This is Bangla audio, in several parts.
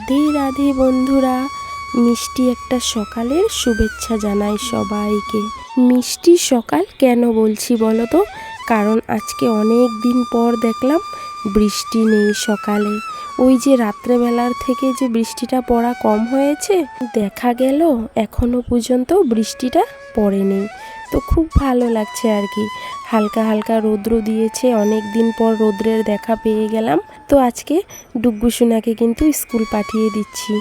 রাধে রাধে বন্ধুরা। মিষ্টি একটা সকালের শুভেচ্ছা জানাই সবাইকে। মিষ্টি সকাল কেন বলছি বলো তো? কারণ আজকে অনেক দিন পর দেখলাম বৃষ্টি নেই সকালে। ওই যে রাত্রেবেলার থেকে যে বৃষ্টিটা পড়া কম হয়েছে, দেখা গেল এখনও পর্যন্ত বৃষ্টিটা পড়েনি। তো খুব ভালো লাগছে আর কি। হালকা হালকা রৌদ্র দিয়েছে, অনেক দিন পর রৌদ্রের দেখা পেয়ে গেলাম। তো আজকে ডুগ্গু সোনাকে কিন্তু স্কুল পাঠিয়ে দিচ্ছি।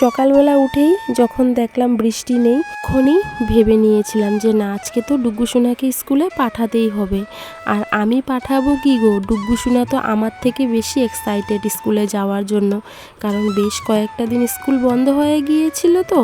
সকালবেলা উঠেই যখন দেখলাম বৃষ্টি নেই, তখনই ভেবে নিয়েছিলাম যে না, আজকে তো ডুগ্গু সোনাকে স্কুলে পাঠাতেই হবে। আর আমি পাঠাবো কি গো? ডুগ্গু সোনা তো আমার থেকে বেশি এক্সাইটেড স্কুলে যাওয়ার জন্য। কারণ বেশ কয়েকটা দিন স্কুল বন্ধ হয়ে গিয়েছিল তো,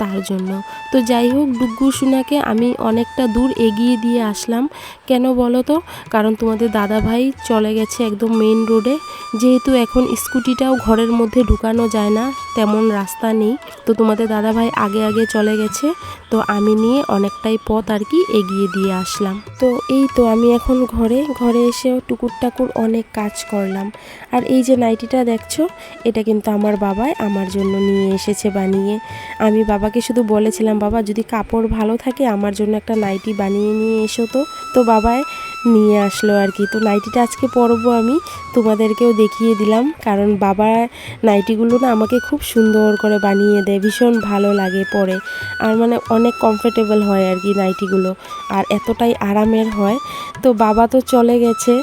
তার জন্য। তো যাই হোক ডুগ্গু সোনাকে আমি অনেকটা দূর এগিয়ে দিয়ে আসলাম। কেন বলো তো? কারণ তোমাদের দাদা ভাই চলে গেছে একদম মেন রোডে যেহেতু এখন স্কুটিটাও ঘরের মধ্যে ঢুকানো যায় না, তেমন রাস্তা নেই। তো তোমাদের দাদা ভাই আগে আগে চলে গেছে। তো আমি নিয়ে অনেকটাই পথ আর কি এগিয়ে দিয়ে আসলাম। তো এই তো আমি এখন ঘরে। ঘরে এসেও টুকুর টাকুর অনেক কাজ করলাম। আর এই যে নাইটিটা দেখছ, এটা কিন্তু আমার বাবাই আমার জন্য নিয়ে এসেছে বানিয়ে। আমি বাবাকে শুধু বলেছিলাম, বাবা, যদি কাপড় ভালো থাকে, আমার জন্য একটা নাইটি বানিয়ে নিয়ে এসো তো। তো বাবায় নিয়ে আসলো আর কি। তো নাইটিটা আজকে পরবো আমি। তোমাদেরকেও দেখিয়ে দিলাম। কারণ বাবা নাইটিগুলো না আমাকে খুব সুন্দর করে বানিয়ে দেয়। ভীষণ ভালো লাগে পরে। আর মানে অনেক কমফোর্টেবল হয় আর কি নাইটিগুলো আর এতটাই আরামের হয়। তো বাবা তো চলে গেছে।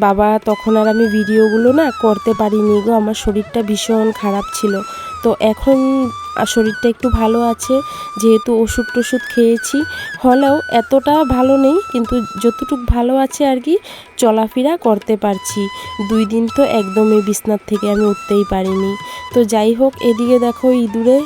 বাবা তখন আর আমি ভিডিওগুলো না করতে পারিনি গো। আমার শরীরটা ভীষণ খারাপ ছিল। তো এখন শরীরটা একটু ভালো আছে, যেহেতু ওষুধ টষুধ খেয়েছি। হলেও এতটা ভালো নেই, কিন্তু যতটুকু ভালো আছে আর কি, চলাফেরা করতে পারছি। দুই দিন তো একদমই বিছনার থেকে আমি উঠতেই পারিনি। তো যাই হোক, এদিকে দেখো ইঁদুরে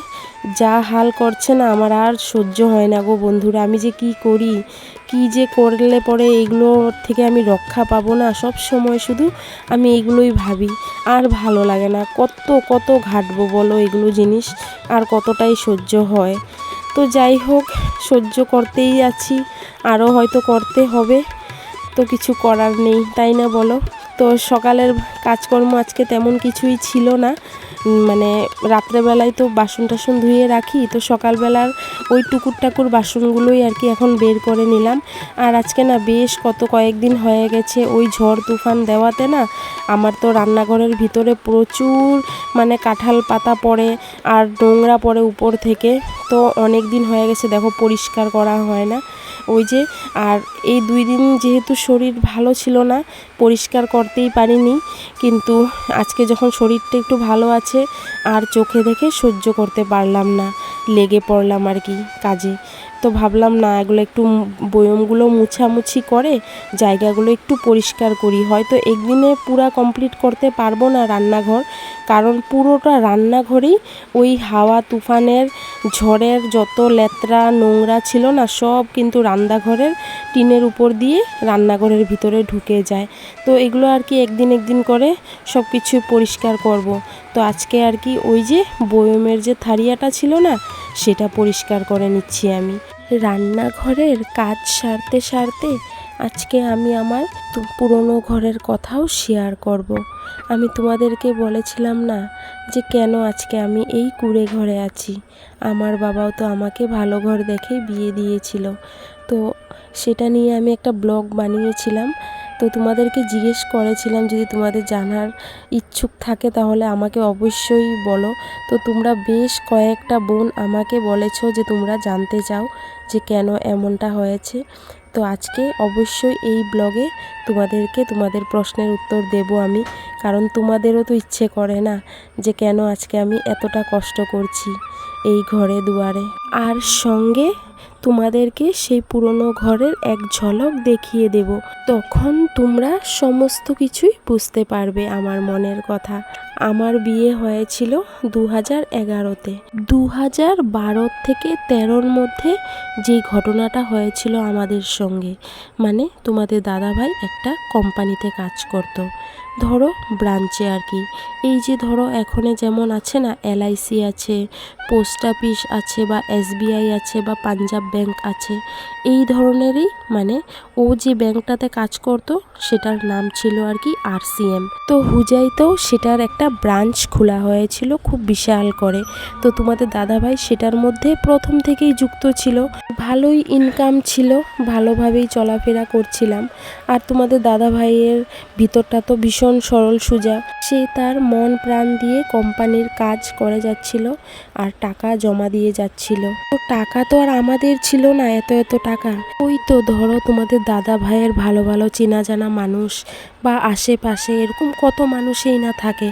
যা হাল করছে না, আমার আর সহ্য হয় না গো বন্ধুরা। আমি যে কি করি? কি যে করলে পরে এগুলো থেকে আমি রক্ষা পাবো না? সব সময় শুধু আমি এগুলোই ভাবি। আর ভালো লাগে না। কত কত ঘাটবো বলো এগুলো জিনিস? আর কতটাই সহ্য হয়? তো যাই হোক, সহ্য করতেই আছি আরও হয়তো করতে হবে। তো কিছু করার নেই, তাই না বলো? তো সকালের কাজকর্ম আজকে তেমন কিছুই ছিল না। মানে রাত্রেবেলায় তো বাসন টাসন ধুয়ে রাখি, তো সকালবেলার ওই টুকুর টাকুর বাসনগুলোই আর কি এখন বের করে নিলাম। আর আজকে না বেশ কত কয়েকদিন হয়ে গেছে ওই ঝড় তুফান দেওয়াতে না আমার তো রান্নাঘরের ভিতরে প্রচুর মানে কাঁঠাল পাতা পড়ে আর নোংরা পড়ে উপর থেকে। তো অনেক দিন হয়ে গেছে দেখো পরিষ্কার করা হয় না। ওই যে আর এই দুই দিন যেহেতু শরীর ভালো ছিল না, পরিষ্কার করতেই পারিনি। কিন্তু আজকে যখন শরীরটা একটু ভালো আছে, আর চোখে দেখে সহ্য করতে পারলাম না। লেগে পড়লাম আর কি কাজে। তো ভাবলাম, না, এগুলো একটু বয়মগুলো মুছামুছি করে জায়গাগুলো একটু পরিষ্কার করি। হয়তো একদিনে পুরা কমপ্লিট করতে পারব না রান্নাঘর, কারণ পুরোটা রান্নাঘরেই ওই হাওয়া তুফানের, ঝড়ের যত লেত্রা নোংরা ছিল না, সব কিন্তু রান্নাঘরের টিনের উপর দিয়ে রান্নাঘরের ভিতরে ঢুকে যায়। তো এগুলো আর কি একদিন একদিন করে সব কিছু পরিষ্কার করব। তো আজকে আর কি ওই যে বয়মের যে থারিয়াটা ছিল না, সেটা পরিষ্কার করে নিচ্ছি আমি। রান্নাঘরের কাজ সারতে সারতে আজকে আমি আমার পুরনো ঘরের কথাও শেয়ার করব। আমি তোমাদেরকে বলেছিলাম না যে কেন আজকে আমি এই কুড়ে ঘরে আছি। আমার বাবাও তো আমাকে ভালো ঘর দেখে বিয়ে দিয়েছিল। তো সেটা নিয়ে আমি একটা ব্লগ বানিয়েছিলাম। তো তোমাদেরকে জিজ্ঞেস করেছিলাম যদি তোমাদের জানার ইচ্ছুক থাকে তাহলে আমাকে অবশ্যই বলো। তো তোমরা বেশ কয়েকটা বোন আমাকে বলেছ যে তোমরা জানতে চাও যে কেন এমনটা হয়েছে। তো আজকে অবশ্যই এই ব্লগে তোমাদেরকে তোমাদের প্রশ্নের উত্তর দেব আমি, কারণ তোমাদেরও তো ইচ্ছে করে না যে কেন আজকে আমি এতটা কষ্ট করছি এই ঘরে দুয়ারে। আর সঙ্গে তোমাদেরকে সেই পুরনো ঘরের এক ঝলক দেখিয়ে দেব। তখন তোমরা সমস্ত কিছুই বুঝতে পারবে আমার মনের কথা। আমার বিয়ে হয়েছিল দু হাজার এগারোতে। দু হাজার বারো থেকে তেরোর মধ্যে যে ঘটনাটা হয়েছিল আমাদের সঙ্গে মানে তোমাদের দাদাভাই একটা কোম্পানিতে কাজ করতো। ধরো ব্রাঞ্চে আর কি। এই যে ধরো এখনে যেমন আছে না এলআইসি আছে, পোস্ট অফিস আছে বা এসবিআই আছে বা পাঞ্জাব ব্যাংক আছে, এই ধরনেরই মানে ও যে ব্যাংকটাতে কাজ করতো, সেটার নাম ছিল আর কি আরসিএম তো হুজাইতেও সেটার একটা ব্রাঞ্চ খোলা হয়েছিল, খুব বিশাল করে। তো তোমাদের দাদাভাই সেটার মধ্যে প্রথম থেকেই যুক্ত ছিল। ভালোই ইনকাম ছিল, ভালোভাবেই চলাফেরা করছিলাম। আর তোমাদের দাদা ভাইয়ের ভিতরটা তো ভীষণ সরল সোজা। সে তার মন প্রাণ দিয়ে কোম্পানির কাজ করে যাচ্ছিল আর টাকা জমা দিয়ে যাচ্ছিল। তো টাকা তো আর আমাদের ছিল না, এত এত টাকা। ওই তো ধরো তোমাদের দাদা ভাইয়ের ভালো ভালো চেনা জানা মানুষ বা আশেপাশে এরকম কত মানুষই না থাকে,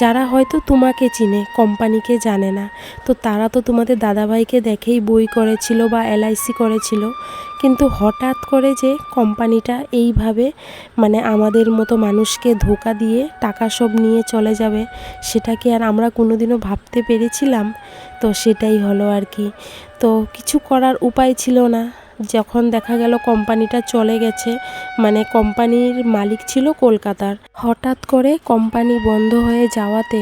যারা হয়তো তোমাকে চিনে, কোম্পানিকে জানে না। তো তারা তো তোমাদের দাদাভাইকে দেখেই বই করেছিল বা এলআইসি করেছিল। কিন্তু হঠাৎ করে যে কোম্পানিটা এইভাবে মানে আমাদের মতো মানুষকে ধোকা দিয়ে টাকা সব নিয়ে চলে যাবে, সেটা কি আর আমরা কোনোদিনও ভাবতে পেরেছিলাম? তো সেটাই হলো আর কি। তো কিছু করার উপায় ছিল না। যখন দেখা গেল কোম্পানিটা চলে গেছে মানে কোম্পানির মালিক ছিল কলকাতার। হঠাৎ করে কোম্পানি বন্ধ হয়ে যাওয়াতে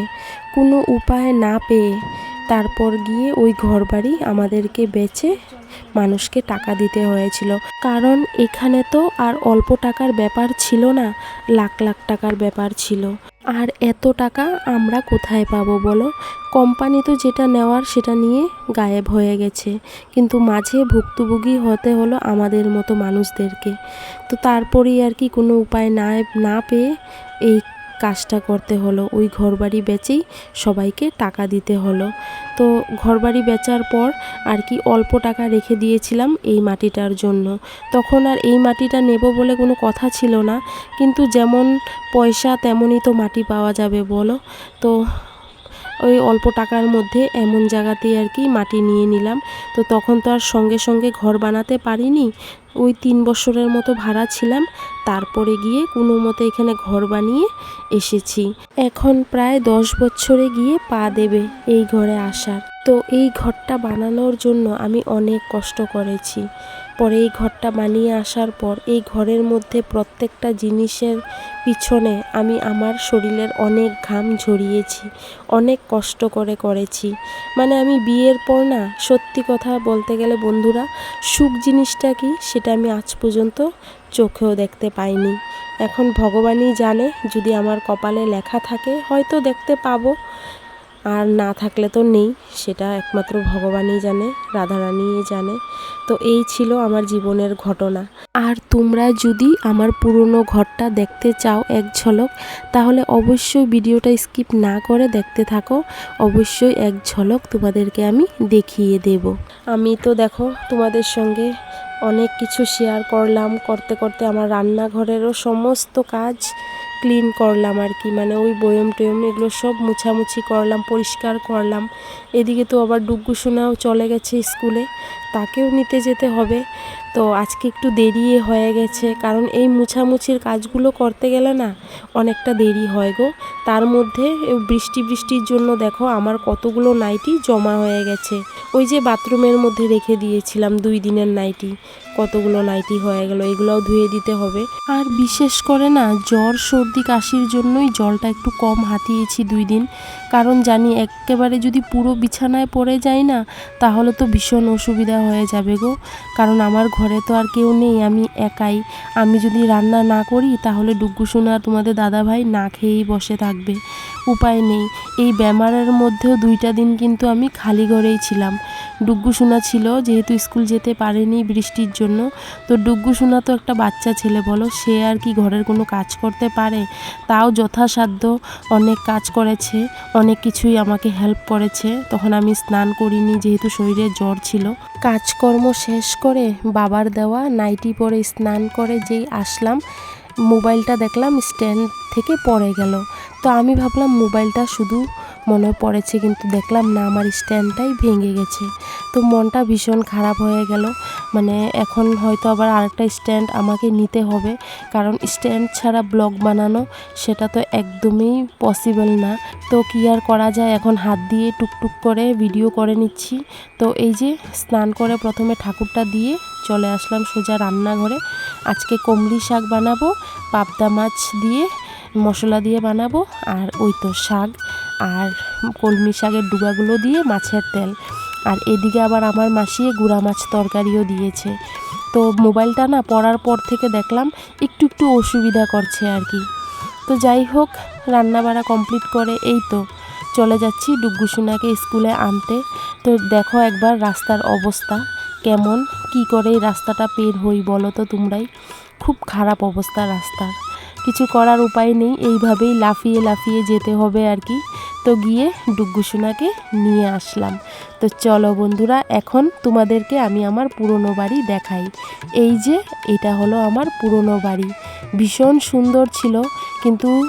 কোনো উপায় না পেয়ে তারপর গিয়ে ওই ঘরবাড়ি আমাদেরকে বেচে মানুষকে টাকা দিতে হয়েছিল। কারণ এখানে তো আর অল্প টাকার ব্যাপার ছিল না, লাখ লাখ টাকার ব্যাপার ছিল। আর এত টাকা আমরা কোথায় পাবো বলো? কোম্পানি তো যেটা নেওয়ার সেটা নিয়ে গায়েব হয়ে গেছে। কিন্তু মাঝে ভুক্তভোগী হতে হলো আমাদের মতো মানুষদেরকে। তো তারপরেই আর কি কোনো উপায় না না পেয়ে এই কাজটা করতে হলো, ওই ঘরবাড়ি বেচেই সবাইকে টাকা দিতে হলো। তো ঘরবাড়ি বেচার পর আর কি অল্প টাকা রেখে দিয়েছিলাম এই মাটিটার জন্য। তখন আর এই মাটিটা নেব বলে কোনো কথা ছিল না, কিন্তু যেমন পয়সা তেমনই তো মাটি পাওয়া যাবে বলো। তো ওই অল্প টাকার মধ্যে এমন জায়গাতেই আর কি মাটি নিয়ে নিলাম। তো তখন তো আর সঙ্গে সঙ্গে ঘর বানাতে পারিনি ওই তিন বছরের মতো ভাড়া ছিলাম, তারপরে গিয়ে কোনো মতে এখানে ঘর বানিয়ে এসেছি। এখন প্রায় দশ বছরে গিয়ে পা দেবে এই ঘরে আসার। তো এই ঘরটা বানানোর জন্য আমি অনেক কষ্ট করেছি। পরে এই ঘরটা বানিয়ে আসার পর এই ঘরের মধ্যে প্রত্যেকটা জিনিসের পিছনে আমি আমার শরীরের অনেক ঘাম ঝরিয়েছি, অনেক কষ্ট করে করেছি। মানে আমি বিয়ের পর না, সত্যি কথা বলতে গেলে বন্ধুরা, সুখ জিনিসটা কি সেটা আমি আজ পর্যন্ত চোখেও দেখতে পাইনি। এখন ভগবানই জানে, যদি আমার কপালে লেখা থাকে, হয়তো দেখতে পাবো। আর না থাকলে তো নেই, সেটা একমাত্র ভগবানই জানে, রাধারানীই জানে। তো এই ছিল আমার জীবনের ঘটনা। আর তোমরা যদি আমার পুরনো ঘরটা দেখতে চাও এক ঝলক, তাহলে অবশ্যই ভিডিওটা স্কিপ না করে দেখতে থাকো। অবশ্যই এক ঝলক তোমাদেরকে আমি দেখিয়ে দেব। আমি তো দেখো তোমাদের সঙ্গে অনেক কিছু শেয়ার করলাম, করতে করতে আমার রান্নাঘরেরও সমস্ত কাজ ক্লিন করলাম আর কি। মানে ওই বয়ম টয়ম এগুলো সব মুছামুছি করলাম, পরিষ্কার করলাম। এদিকে তো আবার ডুগ্গু সোনাও চলে গেছে স্কুলে, তাকেও নিতে যেতে হবে। তো আজকে একটু দেরি হয়ে গেছে, কারণ এই মুছামুছির কাজগুলো করতে গেলে না অনেকটা দেরি হয় গো। তার মধ্যে বৃষ্টি বৃষ্টির জন্য দেখো আমার কতগুলো নাইটি জমা হয়ে গেছে। ওই যে বাথরুমের মধ্যে রেখে দিয়েছিলাম দুই দিনের নাইটি, কতগুলো নাইটি হয়ে গেল, এগুলোও ধুয়ে দিতে হবে। আর বিশেষ করে না জ্বর, সর্দি, কাশির জন্যই জলটা একটু কম হাতিয়েছি দুই দিন। কারণ জানি একেবারে যদি পুরো বিছানায় পড়ে যায় না, তাহলে তো ভীষণ অসুবিধা হয়ে যাবে গো। কারণ আমার ঘরে তো আর কেউ নেই, আমি একাই। আমি যদি রান্না না করি, তাহলে ডুগ্গু সোনা তোমাদের দাদাভাই না খেয়েই বসে থাকবে। উপায় নেই। এই ব্যামারের মধ্যেও দুইটা দিন কিন্তু আমি খালি ঘরেই ছিলাম। ডুগ্গু সোনা ছিল, যেহেতু স্কুল যেতে পারেনি বৃষ্টির জন্য। তো ডুগ্গু সোনা তো একটা বাচ্চা ছেলে, বলো? সে আর কি ঘরের কোনো কাজ করতে পারে? তাও যথাসাধ্য অনেক কাজ করেছে, অনেক কিছুই আমাকে হেল্প করেছে। তখন আমি স্নান করিনি, যেহেতু শরীরে জ্বর ছিল। কাজকর্ম শেষ করে বাবার দেওয়া নাইটি পরে স্নান করে যেই আসলাম, মোবাইলটা দেখলাম স্ট্যান্ড থেকে পড়ে গেল। তো আমি ভাবলাম মোবাইলটা শুধু মনে পড়েছে, কিন্তু দেখলাম না, আমার স্ট্যান্ডটাই ভেঙে গেছে। তো মনটা ভীষণ খারাপ হয়ে গেল। মানে এখন হয়তো আবার আরেকটা স্ট্যান্ড আমাকে নিতে হবে, কারণ স্ট্যান্ড ছাড়া ব্লগ বানানো সেটা তো একদমই পসিবল না। তো কী আর করা যায়? এখন হাত দিয়ে টুকটুক করে ভিডিও করে নিচ্ছি। তো এই যে স্নান করে প্রথমে ঠাকুরটা দিয়ে চলে আসলাম সোজা রান্নাঘরে। আজকে কমলি শাক বানাবো, পাবদা মাছ দিয়ে মশলা দিয়ে বানাবো, আর ওই তো শাক আর কলমি শাকের ডুবাগুলো দিয়ে মাছের তেল। আর এদিকে আবার আমার মাসিয়ে গুড়া মাছ তরকারিও দিয়েছে। তো মোবাইলটা না পড়ার পর থেকে দেখলাম একটু একটু অসুবিধা করছে আর কি। তো যাই হোক, রান্নাবাড়া কমপ্লিট করে এই তো। চলে যাচ্ছি ডুগ্গুসোনাকে স্কুলে আনতে। তো দেখো একবার রাস্তার অবস্থা কেমন, কি করে এই রাস্তাটা পের হই বলো তো তোমরাই। খুব খারাপ অবস্থা রাস্তার। করার উপায় নেই, এইভাবেই লাফিয়ে লাফিয়ে যেতে হবে আর কি। তো গিয়ে ডুগ্গুসোনাকে নিয়ে আসলাম। তো চলো বন্ধুরা, এখন তোমাদেরকে আমি আমার পুরনো বাড়ি দেখাই। এই যে, এটা হলো আমার পুরনো বাড়ি। ভীষণ সুন্দর ছিল, কিন্তু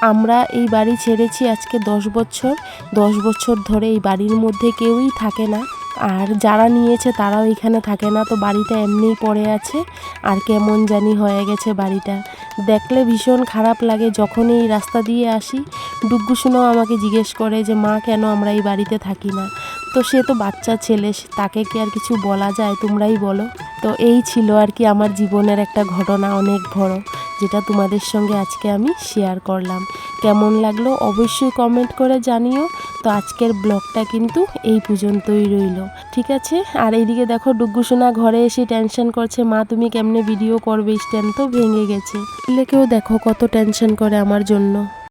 আমরা এই বাড়ি ছেড়েছি আজকে দশ বছর। দশ বছর ধরে এই বাড়ির মধ্যে কেউই থাকে না। আর যারা নিয়েছে তারাও এখানে থাকে না, তো বাড়িটা এমনিই পড়ে আছে। আর কেমন জানি হয়ে গেছে বাড়িটা। দেখলে ভীষণ খারাপ লাগে যখনই এই রাস্তা দিয়ে আসি। ডুগ্গুসোনাও আমাকে জিজ্ঞেস করে যে, মা, কেন আমরা এই বাড়িতে থাকি না? তো সে তো বাচ্চা ছেলে তাকে কি আর কিছু বলা যায়? তোমরাই বলো। তো এই ছিল আর কি আমার জীবনের একটা ঘটনা অনেক বড়, যেটা তোমাদের সঙ্গে আজকে আমি শেয়ার করলাম। কেমন লাগল অবশ্যই কমেন্ট করে জানিও। তো আজকের ব্লগটা কিন্তু এই পর্যন্তই রইল। ঠিক আছে? আর এইদিকে দেখো ডুগ্গুসোনা ঘরে এসে টেনশন করছে, মা, তুমি কেমনে ভিডিও করবে? স্ট্যান্ড তো ভেঙে গেছে। ছেলেকেও দেখো কত টেনশন করে আমার জন্য।